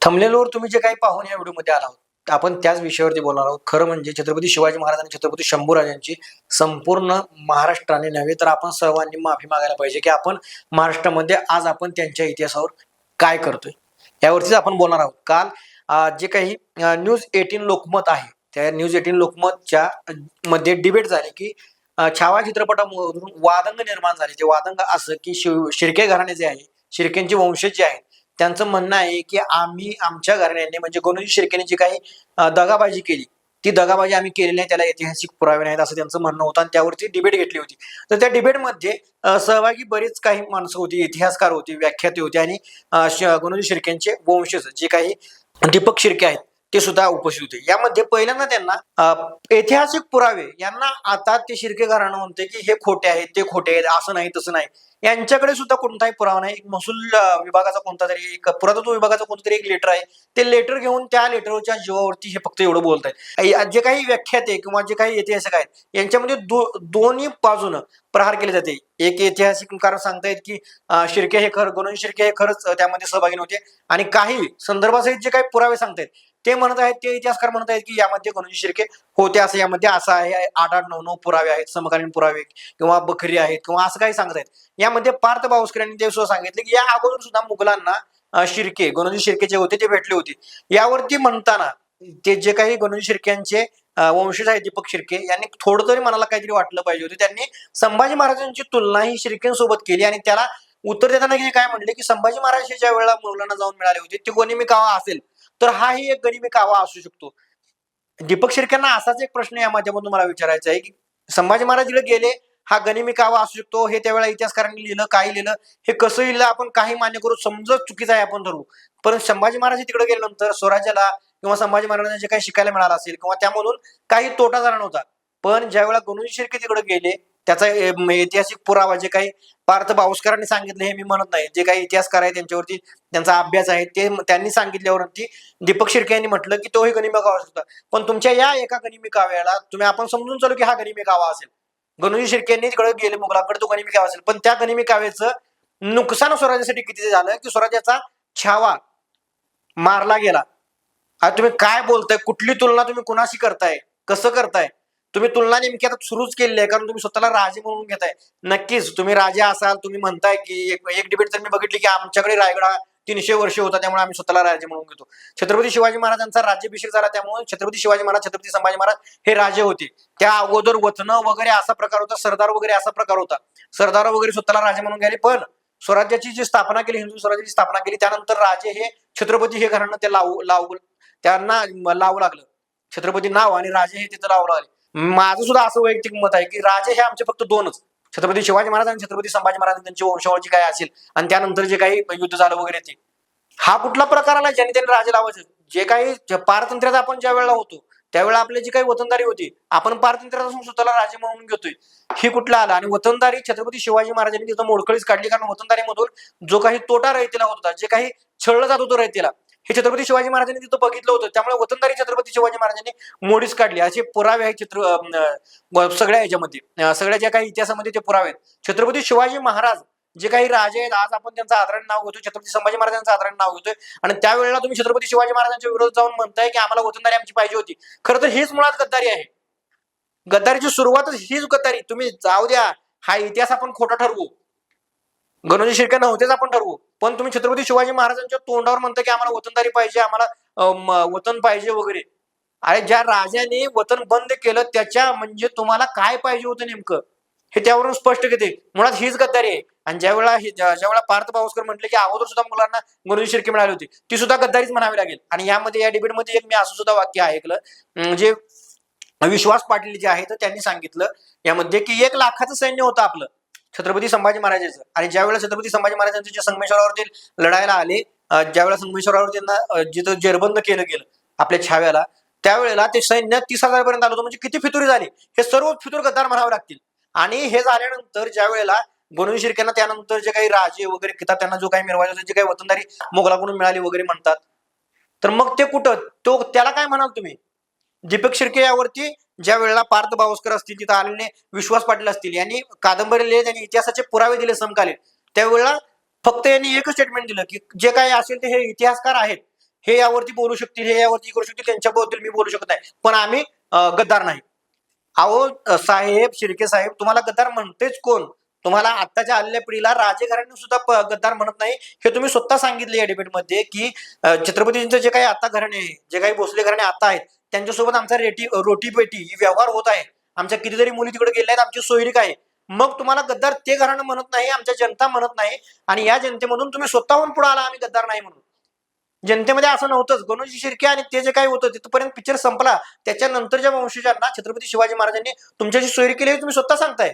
थंबनेलवर तुम्ही जे काही पाहून या व्हिडिओमध्ये आला आहोत आपण त्याच विषयावरती बोलणार आहोत. खरं म्हणजे छत्रपती शिवाजी महाराज आणि छत्रपती शंभूराजांची संपूर्ण महाराष्ट्राने नव्हे तर आपण सर्वांनी माफी मागायला पाहिजे की आपण महाराष्ट्रामध्ये आज आपण त्यांच्या इतिहासावर काय करतोय. यावरतीच आपण बोलणार आहोत. काल जे काही न्यूज एटीन लोकमत आहे त्या न्यूज एटीन लोकमतच्या मध्ये डिबेट झाली की छावा चित्रपटामधून वादंग निर्माण झाले. ते वादंग असं की शिव शिर्के घराणे जे आहे शिर्केंचे वंशज जे आहेत त्यांचं म्हणणं आहे की आम्ही आमच्या घराण्याने म्हणजे गणोजी शिर्केने जी काही दगाबाजी केली ती दगाबाजी आम्ही केलेली नाही त्याला ऐतिहासिक पुरावे नाहीत असं त्यांचं म्हणणं होतं आणि त्यावरती डिबेट घेतली होती. तर त्या डिबेटमध्ये सहभागी बरीच काही माणसं होती इतिहासकार होती व्याख्याते होते आणि अं, शिर्केंचे वंशज जे काही दीपक शिर्के आहेत ते सुद्धा उपस्थित होते. यामध्ये पहिल्यांदा त्यांना ऐतिहासिक पुरावे यांना आता ते शिर्के घराणं म्हणते की हे खोटे आहेत ते खोटे आहेत असं नाही तसं नाही. यांच्याकडे सुद्धा कोणताही पुरावा नाही. एक महसूल विभागाचा कोणता तरी एक पुरातत्व विभागाचा कोणता तरी एक लेटर आहे. ते लेटर घेऊन त्या लेटरच्या जीवावरती हे फक्त एवढं बोलत आहेत जे काही व्याख्याते किंवा जे काही ऐतिहासिक आहेत यांच्यामध्ये दो दोन्ही बाजूनं प्रहार केले जाते. एक ऐतिहासिक कारण सांगतायत की शिर्के हे खरं गणोजी शिर्के हे खरंच त्यामध्ये सहभागी नव्हते. आणि काही संदर्भासहित जे काही पुरावे सांगतायत ते म्हणत आहेत ते इतिहासकार म्हणत आहेत की यामध्ये गणोजी शिर्के होते असं यामध्ये असं आहे आठ आठ नऊ नऊ पुरावे आहेत समकालीन पुरावे किंवा बखरी आहेत किंवा असं काही सांगत आहेत. यामध्ये पार्थ बावस्कर यांनी ते सुद्धा सांगितले की या अगोदर सुद्धा मुघलांना शिर्के गणोजी शिर्के जे होते ते भेटले होते. यावरती म्हणताना ते जे काही गणोजी शिर्क्यांचे वंशज आहेत दीपक शिर्के यांनी थोडं तरी मनाला काहीतरी वाटलं पाहिजे होते. त्यांनी संभाजी महाराजांची तुलना ही शिर्केंसोबत केली आणि त्याला उत्तर देताना हे काय म्हणले की संभाजी महाराज हे ज्या वेळेला मुलांना जाऊन मिळाले होते ते कोणी मी कावा असेल. तर हाही एक गरिबी कावा असू शकतो. दीपक शिर्केंना असाच एक प्रश्न या माध्यमातून मला विचारायचा आहे की संभाजी महाराज गेले हा गनिमी कावा असू शकतो हे त्यावेळेला इतिहासकारांनी लिहिलं काय लिहिलं हे कसं लिहिलं आपण काही मान्य करू समजत चुकीचं आहे आपण धरू. पण संभाजी महाराज तिकडे गेल्यानंतर स्वराज्याला किंवा संभाजी महाराजांना जे काही शिकायला मिळालं असेल किंवा त्यामधून काही तोटा झाला नव्हता. पण ज्यावेळेला गणोजी शिर्के तिकडे गेले त्याचा ऐतिहासिक पुरावा जे काही पार्थ बावस्करांनी सांगितलं हे मी म्हणत नाही. जे काही इतिहासकार आहे त्यांच्यावरती त्यांचा अभ्यास आहे ते त्यांनी सांगितल्यावरती दीपक शिर्के यांनी म्हटलं की तोही गनिमी कावा असू पण तुमच्या या एका गनिमी काव्याला तुम्ही आपण समजून चालू की हा गनिमी कावा असेल. गणुजी शिर्के यांनी तिकडे गेले मुघलाकडे तो गनिमी कावा असेल. पण त्या गनिमी काव्याचं नुकसान स्वराज्यासाठी किती झालं? की स्वराज्याचा छावा मारला गेला. आता तुम्ही काय बोलताय? कुठली तुलना तुम्ही कुणाशी करताय? कसं करताय? तुम्ही तुलना नेमकी आता सुरूच केली आहे कारण तुम्ही स्वतःला राजे म्हणून घेताय. नक्कीच तुम्ही राजे असाल तुम्ही म्हणताय की एक एक डिबेट तर मी बघितली की आमच्याकडे रायगड तीनशे वर्ष होता त्यामुळे आम्ही स्वतःला राजे म्हणून घेतो. छत्रपती शिवाजी महाराजांचा राज्याभिषेक झाला त्यामुळे छत्रपती शिवाजी महाराज छत्रपती संभाजी महाराज हे राजे होते. त्या अगोदर वतन वगैरे असा प्रकार होता सरदार वगैरे असा प्रकार होता. सरदार वगैरे स्वतःला राजे म्हणून गेले पण स्वराज्याची जी स्थापना केली हिंदू स्वराज्याची स्थापना केली त्यानंतर राजे हे छत्रपती हे घराणं ते लावू लावू त्यांना लावू लागलं. छत्रपती नाव आणि राजे हे तिथं लावू लागले. माझं सुद्धा असं वैयक्तिक मत आहे की राजे हे आमचे फक्त दोनच. छत्रपती शिवाजी महाराज आणि छत्रपती संभाजी महाराज त्यांची वंशावळची काय असेल. आणि त्यानंतर जे काही युद्ध झालं वगैरे ते. हा कुठला प्रकार आला ज्याने त्यांनी राजे लावायचे? जे काही पारतंत्र्याचा पारतंत्र्यात आपण ज्या वेळेला होतो त्यावेळेला आपली जी काही वतनदारी होती आपण पारतंत्र्यात असून स्वतःला राजे म्हणून घेतोय. ही कुठला आला? आणि वतनदारी छत्रपती शिवाजी महाराजांनी तिथं मोडकळीच काढली. कारण वतनदारीमधून जो काही तोटा रयतेला होत होता जे काही छळलं जात होतं रयतेला हे छत्रपती शिवाजी महाराजांनी तिथं बघितलं होतं. त्यामुळे वतनदारी छत्रपती शिवाजी महाराजांनी मोडीच काढली. असे पुरावे आहेत चित्र सगळ्या याच्यामध्ये. सगळ्या ज्या काही इतिहासामध्ये ते पुरावे आहेत. छत्रपती शिवाजी महाराज जे काही राजे आहेत आज आपण त्यांचं आदरण नाव घेतो छत्रपती संभाजी महाराजांचं आदरण नाव घेतोय. आणि त्यावेळेला तुम्ही छत्रपती शिवाजी महाराजांच्या विरोधात जाऊन म्हणताय की आम्हाला वतनदारी आमची पाहिजे होती. खरं तर हीच मुळात गद्दारी आहे. गद्दारीची सुरुवातच हीच गद्दारी. तुम्ही जाऊ द्या. हा इतिहास आपण खोटा ठरवू. गणोजी शिर्के नव्हतेच आपण ठरवू. पण तुम्ही छत्रपती शिवाजी महाराजांच्या तोंडावर म्हणता की आम्हाला वतनदारी पाहिजे आम्हाला वतन पाहिजे वगैरे. अरे ज्या राजाने वतन बंद केलं त्याच्या म्हणजे तुम्हाला काय पाहिजे होतं नेमकं? हे त्यावरून स्पष्ट घेते मुळात हीच गद्दारी आहे. आणि ज्या वेळा ज्या वेळा पार्थ बावस्कर म्हटले की अगोदर सुद्धा मुलांना गणोजी शिर्के मिळाली होती ती सुद्धा गद्दारीच म्हणावी लागेल. आणि यामध्ये या डिबेटमध्ये एक मी असं सुद्धा वाक्य ऐकलं. म्हणजे जे विश्वास पाटील जे आहेत त्यांनी सांगितलं यामध्ये की एक लाखाचं सैन्य होतं आपलं. छत्रपती संभाजी महाराजांचं. आणि ज्यावेळेला छत्रपती संभाजी महाराजांचे जे संगमेश्वरावरती लढायला आले ज्यावेळेला संगमेश्वरावर त्यांना जिथं जेरबंद केलं गेलं आपल्या छाव्याला त्यावेळेला ते सैन्य तीस हजार पर्यंत आलं होतं. म्हणजे किती फितुरी झाली? हे सर्व फितूर गद्दार म्हणावे लागतील. आणि हे झाल्यानंतर ज्या वेळेला गणोजी शिर्केना त्यानंतर जे काही राजे वगैरे किताब त्यांना जो काही मिळवायचा होता, जे काही वतनदारी मोगलाकडून मिळाली वगैरे म्हणतात. तर मग ते कुठं? तो त्याला काय म्हणाल तुम्ही? दीपक शिर्के यावरती ज्या वेळेला पार्थ बावस्कर असतील तिथं आलेले विश्वास पाटील असतील यांनी कादंबरी लिहिले त्यांनी इतिहासाचे पुरावे दिले समकालीन. त्यावेळेला फक्त यांनी एकच स्टेटमेंट दिलं की जे काही असेल ते हे इतिहासकार आहेत. हे यावरती बोलू शकतील हे यावरती करू शकतील त्यांच्याबद्दल मी बोलू शकत नाही. पण आम्ही गद्दार नाही. अहो साहेब शिर्के साहेब तुम्हाला गद्दार म्हणतेच कोण? तुम्हाला आताच्या आलेल्या पिढीला राजेघराणे सुद्धा गद्दार म्हणत नाही. हे तुम्ही स्वतः सांगितले या डिबेटमध्ये की छत्रपतींचं जे काही आता घराणे आहे जे काही भोसले घराणे आता आहेत त्यांच्यासोबत आमचा रेटी रोटी पेटी ही व्यवहार होत आहे. आमच्या कितीतरी मुली तिकडे गेल्या आहेत आमची सोयरीक आहे. मग तुम्हाला गद्दार ते घराणं म्हणत नाही आमच्या जनता म्हणत नाही. आणि या जनतेमधून तुम्ही स्वतःहून पुढे आला आम्ही गद्दार नाही म्हणून. जनतेमध्ये असं नव्हतंच. गणोजी शिर्के आणि ते जे काही होतं तिथपर्यंत पिक्चर संपला. त्याच्यानंतरच्या वंशजांना छत्रपती शिवाजी महाराजांनी तुमच्याशी सोयरी केली तुम्ही स्वतः सांगताय.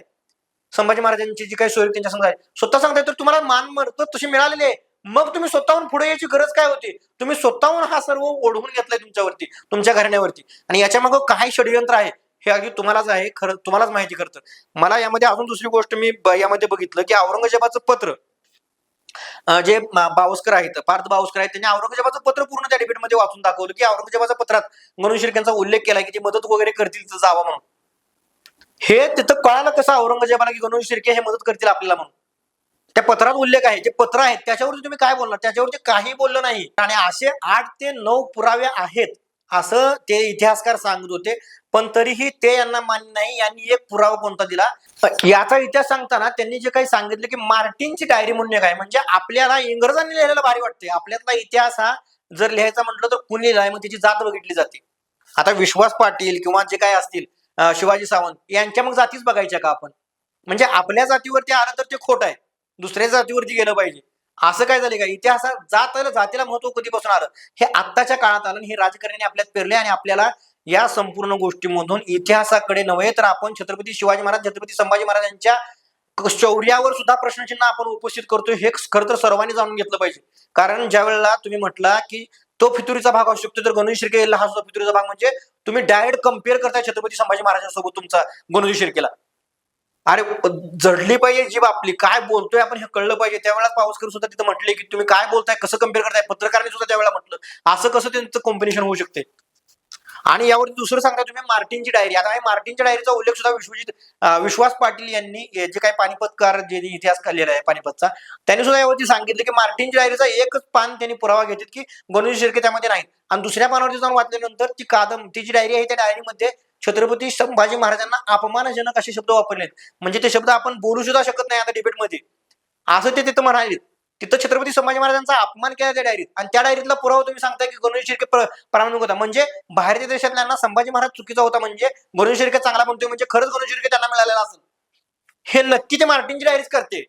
संभाजी महाराजांची जी काही सोयरी त्यांच्या सांगताय स्वतः सांगताय तर तुम्हाला मान मरत तशी मिळालेली आहे. मग तुम्ही स्वतःहून पुढे यायची गरज काय होती? तुम्ही स्वतःहून हा सर्व ओढवून घेतलाय तुमच्यावरती तुमच्या घराण्यावरती. आणि याच्या मागं काही षडयंत्र आहे. हे अगदी तुम्हालाच आहे खरं तुम्हालाच माहिती करतं मला यामध्ये अजून दुसरी गोष्ट मी यामध्ये बघितलं की औरंगजेबाचं पत्र. जे बावस्कर आहेत पार्थ बावस्कर आहेत त्यांनी औरंगजेबाचं पत्र पूर्ण त्या डिबेटमध्ये वाचून दाखवलं की औरंगजेबाच्या पत्रात म्हणून शिर्केंचा उल्लेख केला की ते मदत वगैरे करतील तिथं जावं म्हणून. हे तिथं कळालं कसं औरंगजेबाला की गणेश शिर्के हे मदत करतील आपल्याला म्हणून? त्या पत्रात उल्लेख आहे. जे पत्र आहेत त्याच्यावरती तुम्ही काय बोलणार? त्याच्यावरती काही बोललं नाही. आणि असे आठ ते नऊ पुरावे आहेत असं ते इतिहासकार सांगत होते. पण तरीही ते यांना मान्य नाही. यांनी एक पुरावा कोणता दिला? याचा इतिहास सांगताना त्यांनी जे काही सांगितलं की मार्टिनची डायरी म्हणून एक आहे. म्हणजे आपल्याला इंग्रजांनी लिहिलेलं भारी वाटते आपल्यातला इतिहास हा जर लिहायचा म्हटलं तर कुणी लिहाय? मग त्याची जात बघितली जाते. आता विश्वास पाटील किंवा जे काय असतील शिवाजी सावंत यांच्या मग जातीच बघायच्या का आपण? म्हणजे आपल्या जातीवरती आलं तर ते खोट आहे. दुसऱ्या जातीवरती गेलं पाहिजे. असं काय झालं का? इतिहासात जात जातीला महत्त्व कधीपासून आलं? हे आत्ताच्या काळात आलं आणि हे राजकारण्याने आपल्यात पेरले आणि आपल्याला या संपूर्ण गोष्टीमधून इतिहासाकडे नव्हे तर आपण छत्रपती शिवाजी महाराज छत्रपती संभाजी महाराजांच्या शौर्यावर सुद्धा प्रश्नचिन्ह आपण उपस्थित करतोय. हे खरं तर सर्वांनी जाणून घेतलं पाहिजे. कारण ज्या वेळेला तुम्ही म्हटला की तो फितुरीचा भाग असू शकतो तर गणेश शिर्के हा सुद्धा फितुरीचा भाग म्हणजे तुम्ही डायरेक्ट कंपेअर करताय छत्रपती संभाजी महाराजांसोबत तुमचा गणेश शिर्केला अरे जडली पाहिजे जीभ आपली. काय बोलतोय आपण हे कळलं पाहिजे. त्यावेळेला पावसकर सुद्धा तिथं म्हटले की तुम्ही काय बोलताय कसं कंपेअर करताय? पत्रकारांनी सुद्धा त्यावेळेला म्हटलं. असं कसं त्यांचं कॉम्बिनेशन होऊ शकते? आणि यावर दुसरं सांगता तुम्ही मार्टिनची डायरी आता मार्टिनच्या डायरीचा उल्लेख सुद्धा विश्वजित विश्वास पाटील यांनी जे काही पानिपतकार जे इतिहास काढलेला आहे पानिपतचा त्यांनी सुद्धा यावरती सांगितलं की मार्टिनच्या डायरीचा एकच पान त्यांनी पुरावा घेतात की गणेश शिर्के त्यामध्ये नाहीत. आणि दुसऱ्या पानावरती जाऊन वाचल्यानंतर ती कादम ती जी डायरी आहे त्या डायरीमध्ये छत्रपती संभाजी महाराजांना अपमानजनक असे शब्द वापरलेत. म्हणजे ते शब्द आपण बोलू सुद्धा शकत नाही आता डिबेटमध्ये असं ते तिथं म्हणाले तिथं छत्रपती संभाजी महाराजांचा अपमान केला त्या डायरीत आणि त्या डायरीतला पुरावा तुम्ही सांगताय की गणेश शिर्के प्रामाणिक होता. म्हणजे बाहेरच्या देशातल्यांना संभाजी महाराज चुकीचा होता म्हणजे गणेश शिर्के चांगला म्हणतोय म्हणजे खरंच गणेश शिर्के त्यांना मिळालेला असेल. हे नक्की ते मार्टिनची डायरीच करते.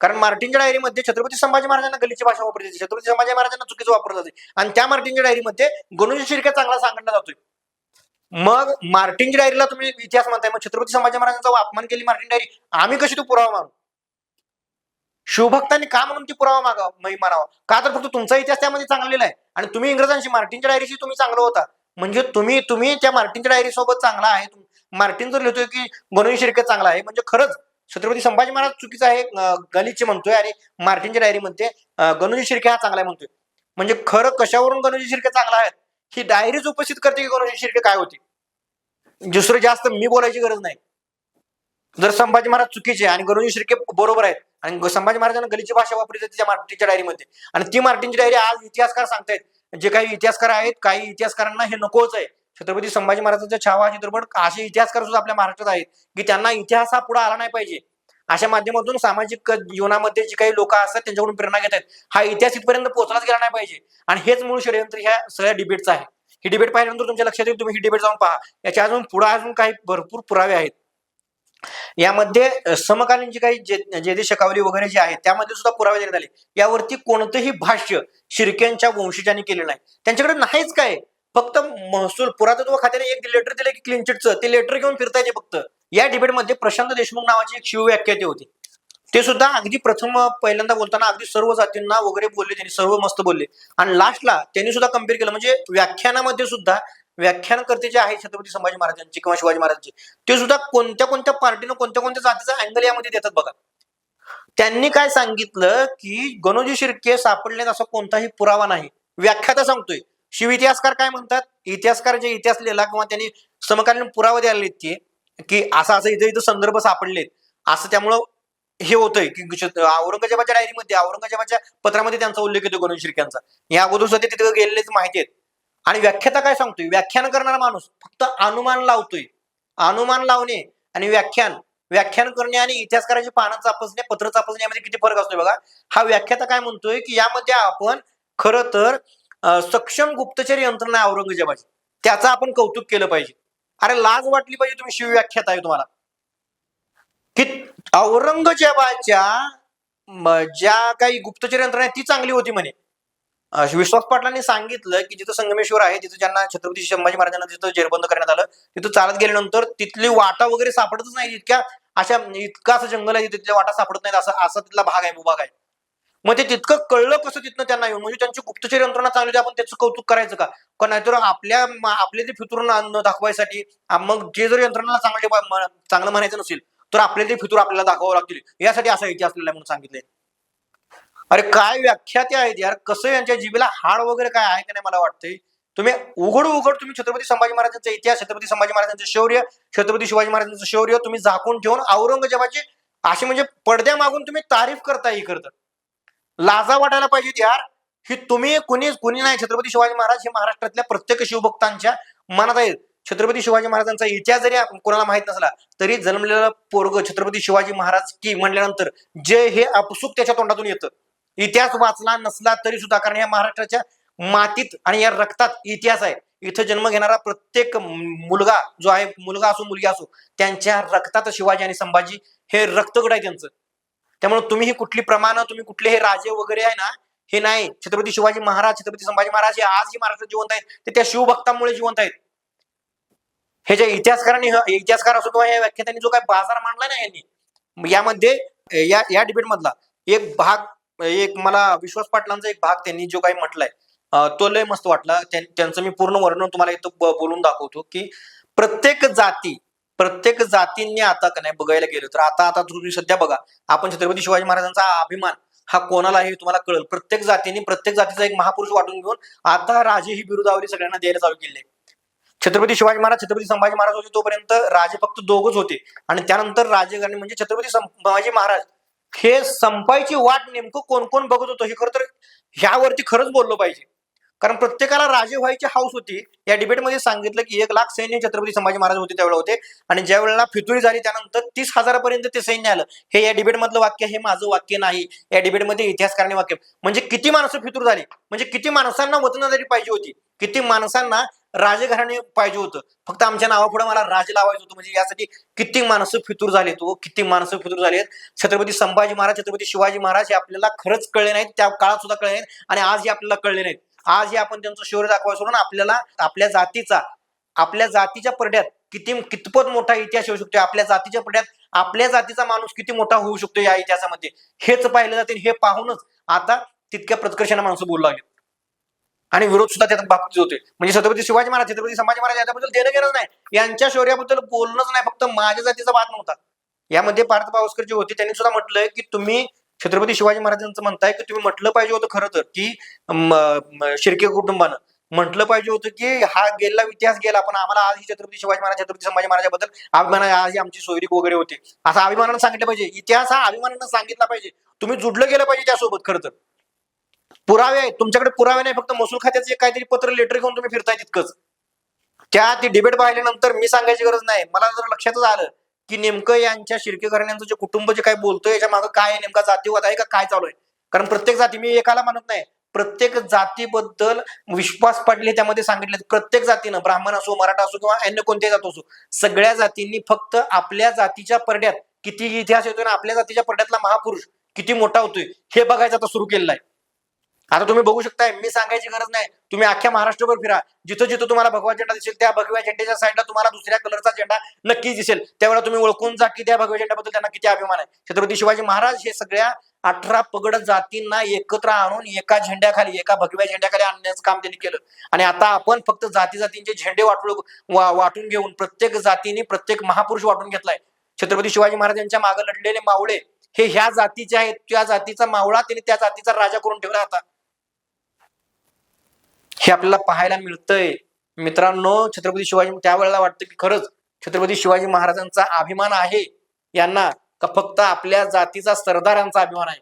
कारण मार्टिनच्या डायरीमध्ये छत्रपती संभाजी महाराजांना गलीची भाषा वापरली जाते. छत्रपती संभाजी महाराजांना चुकीचं वापरलं जाते. आणि त्या मार्टिनच्या डायरीमध्ये गणेश शिर्के चांगला सांगितला जातोय. मग मार्टिनच्या डायरीला तुम्ही इतिहास म्हणताय मग छत्रपती संभाजी महाराजांचा अपमान केली मार्टिन डायरी. आम्ही कशी तो पुरावा मागू शिवभक्तांनी का म्हणून ती पुरावा मागा मानावा का तर फक्त तुमचा इतिहास त्यामध्ये चांगलेला आहे आणि तुम्ही इंग्रजांशी मार्टिनच्या डायरीशी तुम्ही चांगलं होता. म्हणजे तुम्ही तुम्ही त्या मार्टिनच्या डायरी सोबत चांगला आहे. मार्टिन जर लिहितोय की गणवी शिर्के चांगला आहे म्हणजे खरंच छत्रपती संभाजी महाराज चुकीचा आहे अं, म्हणतोय आणि मार्टिनच्या डायरी म्हणते गणुजी शिर्के हा चांगला आहे म्हणतोय. म्हणजे खरं कशावरून गणुजी शिर्के चांगला आहे? ही डायरीच उपस्थित करते की गणुजी शिर्के काय होते? दुसरं जास्त मी बोलायची गरज नाही. जर संभाजी महाराज चुकीचे आणि गणोजी शिर्के बरोबर आहेत आणि संभाजी महाराजांना गलीची भाषा वापरली जाते त्या मार्टिनच्या डायरीमध्ये आणि ती मार्टिनची डायरी आज इतिहासकार सांगतायत. जे काही इतिहासकार आहेत काही इतिहासकारांना हे नकोच आहे. छत्रपती संभाजी महाराजांचा छावा चित्रपट असे इतिहासकार सुद्धा आपल्या महाराष्ट्रात आहेत की त्यांना इतिहास हा पुढे आला नाही पाहिजे. अशा माध्यमातून सामाजिक जीवनामध्ये जी काही लोक असतात त्यांच्याकडून प्रेरणा घेत आहेत हा इतिहास इथपर्यंत पोहोचलाच गेला नाही पाहिजे. आणि हेच मूळ षडयंत्र ह्या सगळ्या डिबेटचं आहे. ही डिबेट पाहिल्यानंतर तुमच्या लक्षात येईल तुम्ही ही डिबेट जाऊन पहा. याच्या अजून पुढे अजून काही भरपूर पुरावे आहेत. यामध्ये समकालीन जी काही जे जे शकावली वगैरे जे आहेत त्यामध्ये सुद्धा पुरावे देण्यात आले. यावरती कोणतंही भाष्य शिर्क्यांच्या वंशजांनी केलेलं नाही. त्यांच्याकडे नाहीच काय. फक्त महसूल पुरातत्व खात्याने एक लेटर दिलं की क्लीन चिटचं ते लेटर घेऊन फिरतायचे फक्त. या डिबेटमध्ये प्रशांत देशमुख नावाची एक शिवव्याख्याते होती. ते सुद्धा अगदी प्रथम पहिल्यांदा बोलताना अगदी सर्व जातींना वगैरे बोलले त्यांनी सर्व मस्त बोलले. आणि लास्टला त्यांनी सुद्धा कंपेअर केलं म्हणजे व्याख्यानामध्ये सुद्धा व्याख्यानकर्ते जे आहेत छत्रपती संभाजी महाराजांचे किंवा शिवाजी महाराजांचे ते सुद्धा कोणत्या कोणत्या पार्टीनं कोणत्या कोणत्या जातीचा अँगल यामध्ये देतात बघा. त्यांनी काय सांगितलं की गणोजी शिर्के सापडलेत असा कोणताही पुरावा नाही. व्याख्याता सांगतोय. शिव इतिहासकार काय म्हणतात? इतिहासकार जे इतिहास लिहिला किंवा त्यांनी समकालीन पुरावे द्यायला ते की असं असं इथं इथं संदर्भ सापडलेत. असं त्यामुळं हे होतंय. की औरंगजेबाच्या डायरीमध्ये औरंगजेबाच्या पत्रामध्ये त्यांचा उल्लेख येतो गणेश शिर्क्यांचा. या अगोदर सुद्धा तिथे गेलेलेच माहिती आहेत. आणि व्याख्याता काय सांगतोय? व्याख्यान करणारा माणूस फक्त अनुमान लावतोय. अनुमान लावणे आणि व्याख्यान. व्याख्यान करणे आणि इतिहासकाराची पानं चापसणे पत्र चापसणे यामध्ये किती फरक असतोय बघा. हा व्याख्याता काय म्हणतोय? की यामध्ये आपण खरं तर सक्षम गुप्तचर यंत्रणा औरंगजेबाची. त्याचं आपण कौतुक केलं पाहिजे. अरे लाज वाटली पाहिजे तुम्ही शिव व्याख्यात आहे तुम्हाला. की औरंगजेबाच्या ज्या काही गुप्तचर यंत्रणा ती चांगली होती म्हणे. विश्वास पाटलांनी सांगितलं की जिथं संगमेश्वर आहे तिथं ज्यांना छत्रपती संभाजी महाराजांना जिथं जेरबंद करण्यात आलं तिथं चालत गेल्यानंतर तिथली वाटा वगैरे सापडतच नाही इतक्या अशा इतका असं जंगल आहे तिथल्या वाटा सापडत नाहीत असं असा तिथला भाग आहे भूभाग आहे. मग ते तितकं कळलं कसं तिथनं त्यांना येऊन? म्हणजे त्यांची गुप्तचर यंत्रणा चांगली होती आपण त्याचं कौतुक करायचं का? का नाहीतर आपल्या आपले ते फितूर दाखवायसाठी मग जे जर यंत्रणाला चांगले चांगलं म्हणायचं नसेल तर आपले ते फितूर आपल्याला दाखवावं लागतील. यासाठी असा इतिहास असलेला म्हणून सांगितलंय. अरे काय व्याख्या त्या आहेत यार? कसं यांच्या जीबीला हाड वगैरे काय आहे का नाही मला वाटतंय? तुम्ही उघड उघड तुम्ही छत्रपती संभाजी महाराजांचा इतिहास छत्रपती संभाजी महाराजांचं शौर्य छत्रपती शिवाजी महाराजांचं शौर्य तुम्ही झाकून ठेवून औरंगजेबाची अशी म्हणजे पडद्या मागून तुम्ही तारीफ करताय ही करता लाजा वाटायला पाहिजेत यार. ही तुम्ही कुणी कुणी नाही. छत्रपती शिवाजी महाराज हे महाराष्ट्रातल्या प्रत्येक शिवभक्तांच्या मनात आहेत. छत्रपती शिवाजी महाराजांचा इतिहास जरी कोणाला माहीत नसला तरी जन्मलेलं पोरग छत्रपती शिवाजी महाराज की म्हणल्यानंतर जे हे आपसुक त्याच्या तोंडातून येतं. इतिहास वाचला नसला तरी सुद्धा कारण या महाराष्ट्राच्या मातीत आणि या रक्तात इतिहास आहे. इथं जन्म घेणारा प्रत्येक मुलगा जो आहे मुलगा असो मुलगी असो त्यांच्या रक्तात शिवाजी आणि संभाजी हे रक्तगड आहे त्यांचं. त्यामुळे तुम्ही ही कुठली प्रमाण तुम्ही कुठले हे राजे वगैरे आहे ना हे नाही. छत्रपती शिवाजी महाराज छत्रपती संभाजी महाराज हे आजही महाराष्ट्रात जिवंत आहेत. ते त्या शिवभक्तांमुळे जिवंत आहेत. हे जे इतिहासकारांनी इतिहासकार असो किंवा या व्याख्यात्यांनी जो काय बाजार मांडला ना यांनी यामध्ये या या डिबेट मधला एक भाग एक मला विश्वास पाटलांचा एक भाग त्यांनी जो काही म्हटलाय तो लय मस्त वाटला त्यांचं मी पूर्ण वर्णन तुम्हाला इथं बोलून दाखवतो की प्रत्येक जाती प्रत्येक जातींनी आता का नाही बघायला गेलो तर आता आता तुम्ही सध्या बघा आपण छत्रपती शिवाजी महाराजांचा अभिमान हा कोणाला हे तुम्हाला कळेल प्रत्येक जातीने प्रत्येक जातीचा एक महापुरुष वाटून घेऊन आता राजे ही बिरुदावरी सगळ्यांना द्यायला चालू केली आहे. छत्रपती शिवाजी महाराज छत्रपती संभाजी महाराज होते तोपर्यंत राजे फक्त दोघच होते. आणि त्यानंतर राजेगाणी म्हणजे छत्रपती संभाजी महाराज. हे संपायची वाट नेमकं कोण कोण बघत होतं हे खरं तर ह्यावरती खरंच बोललो पाहिजे. कारण प्रत्येकाला राजे व्हायची हाऊस होती. या डिबेटमध्ये सांगितलं की एक लाख सैन्य छत्रपती संभाजी महाराज होते त्यावेळेला होते. आणि ज्या वेळेला फितुरी झाली त्यानंतर तीस हजारापर्यंत ते सैन्य आलं. हे या डिबेट मधलं वाक्य हे माझं वाक्य नाही. या डिबेटमध्ये इतिहासकारणे वाक्य. म्हणजे किती माणसं फितूर झाली? म्हणजे किती माणसांना वतनदारी पाहिजे होती? किती माणसांना राजघराणे पाहिजे होतं. फक्त आमच्या नावापुढे मला राज लावायचं होतं. म्हणजे यासाठी किती माणसं फितूर झालेत हो. किती माणसं फितूर झालेत छत्रपती संभाजी महाराज छत्रपती शिवाजी महाराज हे आपल्याला खरंच कळले नाहीत. त्या काळात सुद्धा कळले नाहीत. आणि आज हे आपल्याला कळले नाहीत. आज हे आपण त्यांचं शौर्य दाखवायचं सोडून आपल्याला आपल्या जातीचा आपल्या जातीच्या पडद्यात किती कितपत मोठा इतिहास येऊ शकतो आपल्या जातीच्या पडद्यात आपल्या जातीचा माणूस किती मोठा होऊ शकतो या इतिहासामध्ये. हेच पाहिलं जाते हे पाहूनच आता तितक्या प्रतिकर्षाने माणसं बोलू लागले. आणि विरोध सुद्धा त्यात बाबतीत होते म्हणजे छत्रपती शिवाजी महाराज छत्रपती संभाजी महाराज याच्याबद्दल देणं घेणं नाही. यांच्या शौर्याबद्दल बोलणंच नाही फक्त माझ्या जातीचा वाद नव्हता. यामध्ये पार्थ पावसकर जे होते त्यांनी सुद्धा म्हटलंय की तुम्ही छत्रपती शिवाजी महाराजांचं म्हणताय की तुम्ही म्हटलं पाहिजे होतं खरं तर की शिर्के कुटुंबानं. म्हटलं पाहिजे होतं की हा गेला इतिहास गेला पण आम्हाला आज ही छत्रपती शिवाजी महाराज छत्रपती संभाजी महाराजाबद्दल अभिमान आज आमची सोयरीक वगैरे होते. असं अभिमानानं सांगितलं पाहिजे. इतिहास हा अभिमानानं सांगितला पाहिजे. तुम्ही जुडलं गेलं पाहिजे त्यासोबत खरं तर. पुरावे आहेत. तुमच्याकडे पुरावे नाही फक्त महसूल खात्याचे काहीतरी पत्र लेटर घेऊन तुम्ही फिरताय तितकंच. त्या ती डिबेट पाहिल्यानंतर मी सांगायची गरज नाही. मला जर लक्षातच आलं की नेमकं यांच्या शिर्के घराण्यांचं जे कुटुंब जे काय बोलतोय याच्या मागं काय नेमका जातीवाद आहे का काय चालू आहे? कारण प्रत्येक जाती मी एकाला मानत नाही. प्रत्येक जातीबद्दल विश्वास पडले त्यामध्ये सांगितले. प्रत्येक जातीनं ब्राह्मण असो मराठा असो किंवा अन्य कोणत्याही जात असो सगळ्या जातींनी फक्त आपल्या जातीच्या परड्यात किती इतिहास येतोय ना आपल्या जातीच्या पडद्यातला महापुरुष किती मोठा होतोय हे बघायचं आता सुरू केलेलं आहे. आता तुम्ही बघू शकताय मी सांगायची गरज नाही. तुम्ही अख्ख्या महाराष्ट्रभर फिरा. जिथं जिथं तुम्हाला भगवा झेंडा दिसेल त्या भगव्या झेंड्याच्या साईडला तुम्हाला दुसऱ्या कलरचा झेंडा नक्कीच दिसेल. त्यावेळेला तुम्ही ओळखून जा की त्या भगव्या झेंड्याबद्दल त्यांना किती अभिमान आहे. छत्रपती शिवाजी महाराज हे सगळ्या अठरा पगड जातींना एकत्र आणून एका झेंड्याखाली एका भगव्या झेंड्याखाली आणण्याचं काम त्यांनी केलं. आणि आता आपण फक्त जाती जातींचे झेंडे वाटू वा- वाटून घेऊन प्रत्येक जातीने प्रत्येक महापुरुष वाटून घेतलाय. छत्रपती शिवाजी महाराजांच्या मागे लढलेले मावळे हे ह्या जातीचे आहेत. त्या जातीचा मावळा त्यांनी त्या जातीचा राजा करून ठेवला होता. हे आपल्याला पाहायला मिळतंय. मित्रांनो छत्रपती शिवाजी त्यावेळेला वाटतं की खरंच छत्रपती शिवाजी महाराजांचा अभिमान आहे. यांना का फक्त आपल्या जातीचा सरदारांचा अभिमान आहे.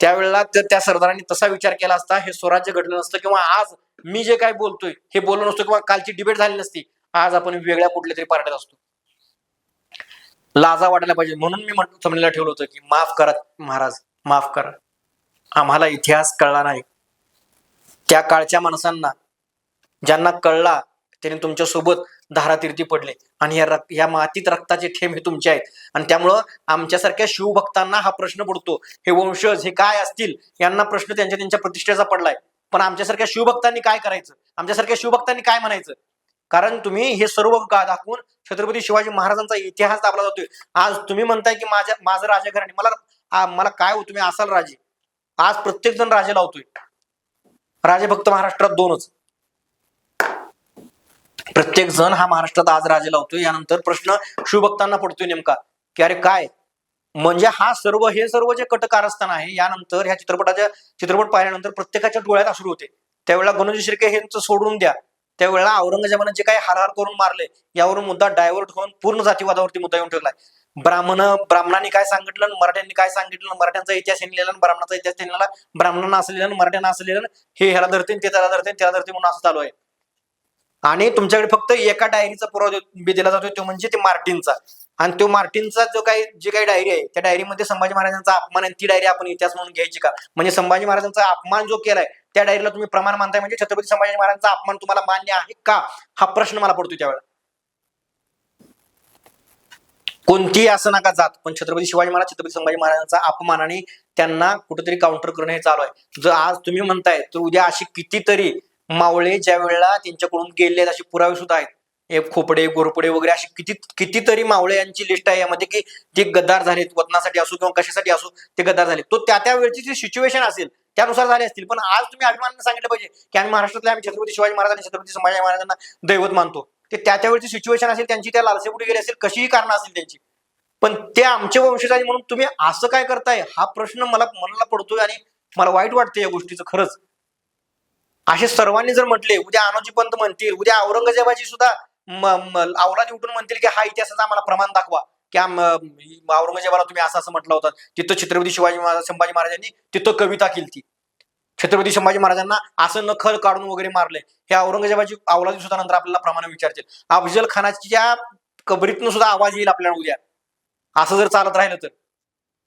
त्यावेळेला जर त्या सरदारांनी तसा विचार केला असता हे स्वराज्य घडलं नसतं किंवा आज मी जे काय बोलतोय हे बोललो नसतो किंवा कालची डिबेट झाली नसती आज आपण वेगळ्या कुठल्या तरी पार्ट्यात असतो. लाजा वाटायला पाहिजे. म्हणून मी म्हण- समजलेला ठेवलं होतं की माफ करा महाराज माफ करा. आम्हाला इतिहास कळला नाही. त्या काळच्या माणसांना ज्यांना कळला त्यांनी तुमच्यासोबत धारातीर्थी पडले. आणि या रक्त या मातीत रक्ताचे ठेम हे तुमचे आहेत. आणि त्यामुळं आमच्यासारख्या शिवभक्तांना हा प्रश्न पडतो. हे वंशज हे काय असतील? यांना प्रश्न त्यांच्या त्यांच्या प्रतिष्ठेचा पडलाय. पण आमच्यासारख्या शिवभक्तांनी काय करायचं? आमच्यासारख्या शिवभक्तांनी काय म्हणायचं? कारण तुम्ही हे सर्व का दाखवून छत्रपती शिवाजी महाराजांचा इतिहास दाबला जातोय. आज तुम्ही म्हणताय की माझ्या माझं राजघराणे मला मला काय हो तुम्ही असाल राजे. आज प्रत्येक जण राजे लावतोय. राजे फक्त महाराष्ट्रात दोनच. प्रत्येक जण हा महाराष्ट्रात आज राजे लावतोय. यानंतर प्रश्न शिवभक्तांना पडतोय नेमका की अरे काय? म्हणजे हा सर्व हे सर्व जे कटकारस्थान आहे यानंतर ह्या चित्रपटाच्या चित्रपट पाहिल्यानंतर प्रत्येकाच्या डोळ्यात अश्रू होते. त्यावेळेला गणोजी शिर्के यांचं सोडून द्या. त्यावेळेला औरंगजेबानं जे काही हारहार करून मारले यावरून मुद्दा डायव्हर्ट होऊन पूर्ण जातीवादावरती मुद्दा येऊन ठेवलाय. ब्राह्मण ब्राह्मणांनी काय सांगितलं मराठ्यांनी काय सांगितलं? मराठ्यांचा इतिहास त्यांनी लिहिला ब्राह्मणाचा इतिहास त्यांनी लिहिला. ब्राह्मणांना असं लिहिलं मराठ्यांना असं लिहिलं हे ह्याला धरते ते त्याला धरते त्याला धरते म्हणून असं चालू आहे. आणि तुमच्याकडे फक्त एका डायरीचा पुरावा दिला जातो तो म्हणजे ते मार्टिनचा. आणि तो मार्टिनचा जो काही जे काही डायरी आहे त्या डायरीमध्ये संभाजी महाराजांचा अपमान आहे ती डायरी आपण इतिहास म्हणून घ्यायची का? म्हणजे संभाजी महाराजांचा अपमान जो केलाय त्या डायरीला तुम्ही प्रमाण मानताय. म्हणजे छत्रपती संभाजी महाराजांचा अपमान तुम्हाला मान्य आहे का? हा प्रश्न मला पडतो त्यावेळेला. कोणतीही असं नका जात. पण छत्रपती शिवाजी महाराज छत्रपती संभाजी महाराजांचा अपमान आणि त्यांना कुठेतरी काउंटर करणं हे चालू आहे. जर आज तुम्ही म्हणताय तर उद्या अशी कितीतरी मावळे ज्या वेळेला त्यांच्याकडून गेले असे पुरावे सुद्धा आहेत. हे खोपडे गोरपडे वगैरे अशी किती कितीतरी मावळे यांची लिस्ट आहे यामध्ये की ते गद्दार झालेत वतनासाठी असो किंवा कशासाठी असो ते गद्दार झाले तो त्या त्या वेळची जी सिच्युएशन असेल त्यानुसार झाले असतील. पण आज तुम्ही अभिमानाने सांगितलं पाहिजे की आम्ही महाराष्ट्रातले आम्ही छत्रपती शिवाजी महाराज आणि छत्रपती संभाजी महाराजांना दैवत मानतो. ते त्या त्यावेळची सिच्युएशन असेल त्यांची त्या लालसेपुटी गेली असेल कशीही कारणं असतील त्यांची. पण ते आमचे वंशज आहे म्हणून तुम्ही असं काय करताय? हा प्रश्न मला मनाला पडतोय आणि मला वाईट वाटतं या गोष्टीचं खरंच. असे सर्वांनी जर म्हटले उद्या आनोजी पंत म्हणतील उद्या औरंगजेबाची सुद्धा म- अवलादी उठून म्हणतील की हा इतिहासाचा आम्हाला प्रमाण दाखवा. की औरंगजेबाला तुम्ही असं असं म्हटलं होतं. तिथं छत्रपती शिवाजी महाराज संभाजी महाराजांनी तिथं कविता केली छत्रपती संभाजी महाराजांना असं नखल काढून वगैरे मारले. हे औरंगजेबाची अवलादी सुद्धा नंतर आपल्याला प्रमाणे विचारतील. अफजल खानाच्या कबरीतनं सुद्धा आवाज येईल आपल्याला उद्या. असं जर चालत राहिलं तर.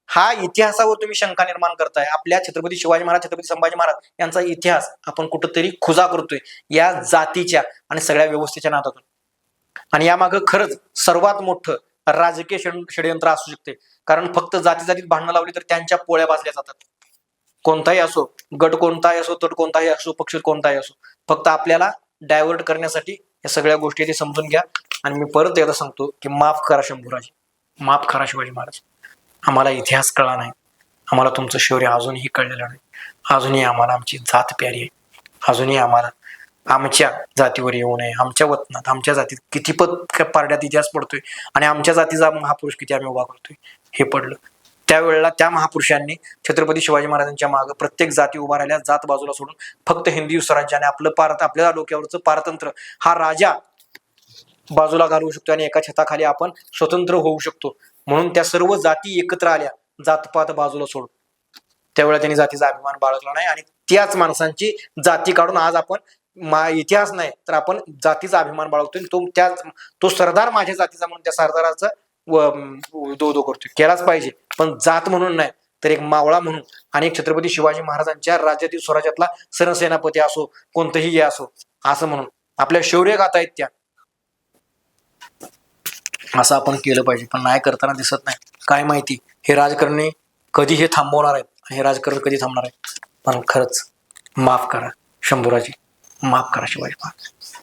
हा इतिहासावर तुम्ही शंका निर्माण करताय. आपल्या छत्रपती शिवाजी महाराज छत्रपती संभाजी महाराज यांचा इतिहास आपण कुठंतरी खुजा करतोय. या जातीच्या आणि सगळ्या व्यवस्थेच्या नादातून. आणि यामागं खरंच सर्वात मोठं राजकीय षड- षडयंत्र असू शकते. कारण फक्त जाती जातीत भांडणं लावली तर त्यांच्या पोळ्या भाजल्या जातात. कोणताही असो गट कोणताही असो तट कोणताही असो पक्ष कोणताही असो फक्त आपल्याला डायव्हर्ट करण्यासाठी या सगळ्या गोष्टी ते समजून घ्या. आणि मी परत एकदा सांगतो की माफ करा शंभूराजी. माफ करा शिवाजी महाराज. आम्हाला इतिहास कळला नाही. आम्हाला तुमचं शौर्य अजूनही कळलेलं नाही. अजूनही आम्हाला आमची जात प्यारी आहे. अजूनही आम्हाला आमच्या जातीवर येऊ नये. आमच्या वतनात आमच्या जातीत किती पद पारड्यात इतिहास पडतोय. आणि आमच्या जातीचा महापुरुष किती आम्ही उभा करतोय. हे पडलं. त्यावेळेला त्या महापुरुषांनी छत्रपती शिवाजी महाराजांच्या मागे प्रत्येक जाती उभा राहिल्या जात बाजूला सोडून फक्त हिंदी स्वराज्याने आपलं पारत आपल्या डोक्यावरचं पारतंत्र हा राजा बाजूला घालवू शकतो आणि एका छताखाली आपण स्वतंत्र होऊ शकतो. म्हणून त्या सर्व जाती एकत्र आल्या जातपात बाजूला सोडून. त्यावेळेला त्यांनी जातीचा अभिमान बाळगला नाही आणि त्याच माणसांची जाती काढून आज आपण मा इतिहास नाही तर आपण जातीचा अभिमान बाळगतोय तो त्या तो सरदार माझ्या जातीचा म्हणून त्या सरदाराचा दो दो करतोय. केलाच पाहिजे. पण जात म्हणून नाही तर एक मावळा म्हणून आणि एक छत्रपती शिवाजी महाराजांच्या राज्यातील स्वराज्यातला सरसेनापती असो कोणतंही हे असो असं म्हणून. आपल्या शौर्य गाता आहेत त्या. असं आपण केलं पाहिजे. पण नाही करताना दिसत नाही. काय माहिती? हे राजकारणी कधी हे थांबवणार आहेत? आणि हे राजकारण कधी थांबणार आहे पण खरंच माफ करा शंभूराजी. माफ करा शिवाजी महाराज.